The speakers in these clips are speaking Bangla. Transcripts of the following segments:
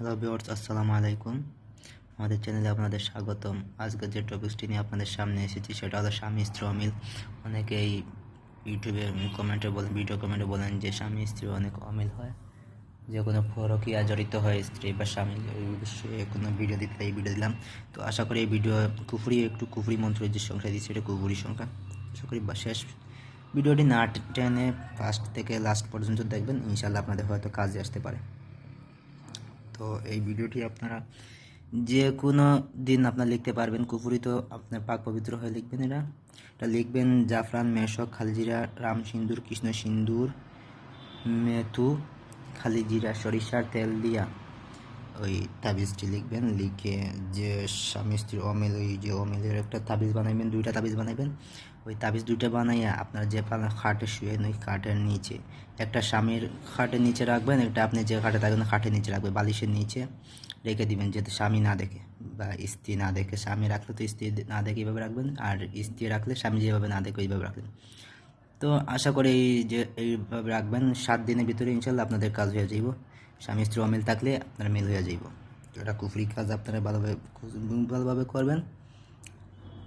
হ্যালো ভিউয়ার্স আসসালামু আলাইকুম। আমাদের চ্যানেলে আপনাদের স্বাগতম। আজকে যে টপিকসটি নিয়ে আপনাদের সামনে এসেছি, সেটা হলো স্বামী স্ত্রী অমিল। অনেকেই ইউটিউবে কমেন্টে বলেন ভিডিও কমেন্টে বলেন যে স্বামী স্ত্রী অনেক অমিল হয়। যে কোনো ফরকিয়া জড়িত হয়, স্ত্রী বা স্বামী কোনো ভিডিও দিতে এই ভিডিও দিলাম। তো আশা করি এই ভিডিও কুফুরি, একটু কুফুরি মন্ত্রের যে সংখ্যা দিচ্ছি এটা কুফুরি সংখ্যা। আশা করি বা শেষ। ভিডিওটি না টেনে ফার্স্ট থেকে লাস্ট পর্যন্ত দেখবেন ইনশাল্লাহ আপনাদের হয়তো কাজে আসতে পারে। তো এই ভিডিওটি আপনারা যে কোনো দিন আপনারা লিখতে পারবেন। কুফুরি তো আপনার পাক পবিত্র হয়ে লিখবেন এরা। এটা লিখবেন জাফরান, মেশক, খালজিরা, রাম সিন্দুর, কৃষ্ণ সিন্দুর, মেথু, খালিজিরা, সরিষার তেল দিয়া। ওই তাবিজটি লিখবেন, লিখে যে স্বামী স্ত্রী অমিল, ওই যে অমিলের একটা তাবিজ বানাইবেন, দুইটা তাবিজ বানাইবেন। ওই তাবিজ দুইটা বানাইয়া আপনার যে খাটে শুয়েন ওই খাটের নিচে। একটা স্বামীর খাটের নিচে রাখবেন, একটা আপনি যে খাটে থাকবেন খাটের নিচে রাখবেন, বালিশের নিচে রেখে দিবেন, যাতে স্বামী না দেখে বা স্ত্রী না দেখে। স্বামী রাখলে তো স্ত্রী না দেখে এইভাবে রাখবেন, আর স্ত্রী রাখলে স্বামী যেভাবে না দেখে ওইভাবে রাখবেন। তো আশা করি এই যে এইভাবে রাখবেন, সাত দিনের ভিতরে ইনশাল্লাহ আপনাদের কাজ হয়ে যাইব। স্বামী স্ত্রী অমিল থাকলে আপনার মিল হয়ে যাইব। তো এটা কুফরি কাজ আপনারা ভালোভাবে ভালোভাবে করবেন।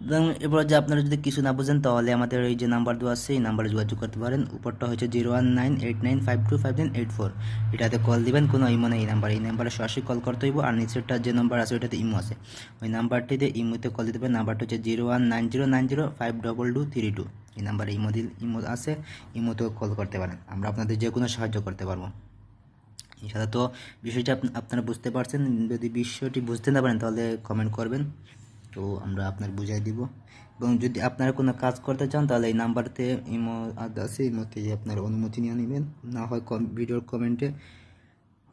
এবং এবার যে আপনারা যদি কিছু না বুঝেন, তাহলে আমাদের এই যে নাম্বার দেওয়া আছে, এই নাম্বারে যোগাযোগ করতে পারেন। উপরটা হচ্ছে zero one nine eight nine five two five nine eight four. এটাতে কল দিবেন, কোনো ইমো নেই এই নাম্বার। এই নাম্বারে সরাসরি কল করতে হইব, আর নিচেরটা যে নাম্বার আছে ওইটাতে ইমো আছে। ওই নাম্বারটিতে ইমোতে কল দিতে হবে নাম্বারটা হচ্ছে zero one nine zero nine zero five double two three two. এই নাম্বারে ইমো দিল ইমো আছে, ইমোতেও কল করতে পারেন। আমরা আপনাদের যে কোনো সাহায্য করতে পারব। ইনশাল্লাহ তো বিষয়টা আপনারা বুঝতে পারছেন। যদি বিষয়টি বুঝতে না পারেন, তাহলে কমেন্ট করবেন। তো আমরা আপনার বুঝাই দিব। এবং যদি আপনারা কোনো কাজ করতে চান, তাহলে এই নাম্বারতে ইমো আছে ইমোতে আপনার অনুমতি নিয়ে নেবেন। না হয় কম ভিডিওর কমেন্টে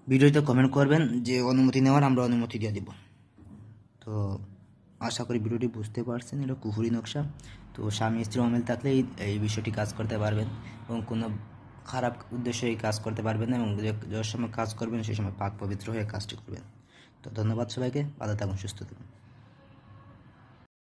ভিডিওতে কমেন্ট করবেন যে অনুমতি নেওয়ার, আমরা অনুমতি দিয়ে দিব। তো আশা করি ভিডিওটি বুঝতে পারছেন। এটা কুফুরি নকশা। তো স্বামী স্ত্রী অমিল থাকলে এই বিষয়টি কাজ করতে পারবেন। এবং কোনো খারাপ উদ্দেশ্যে এই কাজ করতে পারবেন না এবং যে- সময় কাজ করবেন, সেই সময় পাক পবিত্র হয়ে কাজটি করবেন। তো ধন্যবাদ সবাইকে, ভালো থাকুন, সুস্থ থাকুন।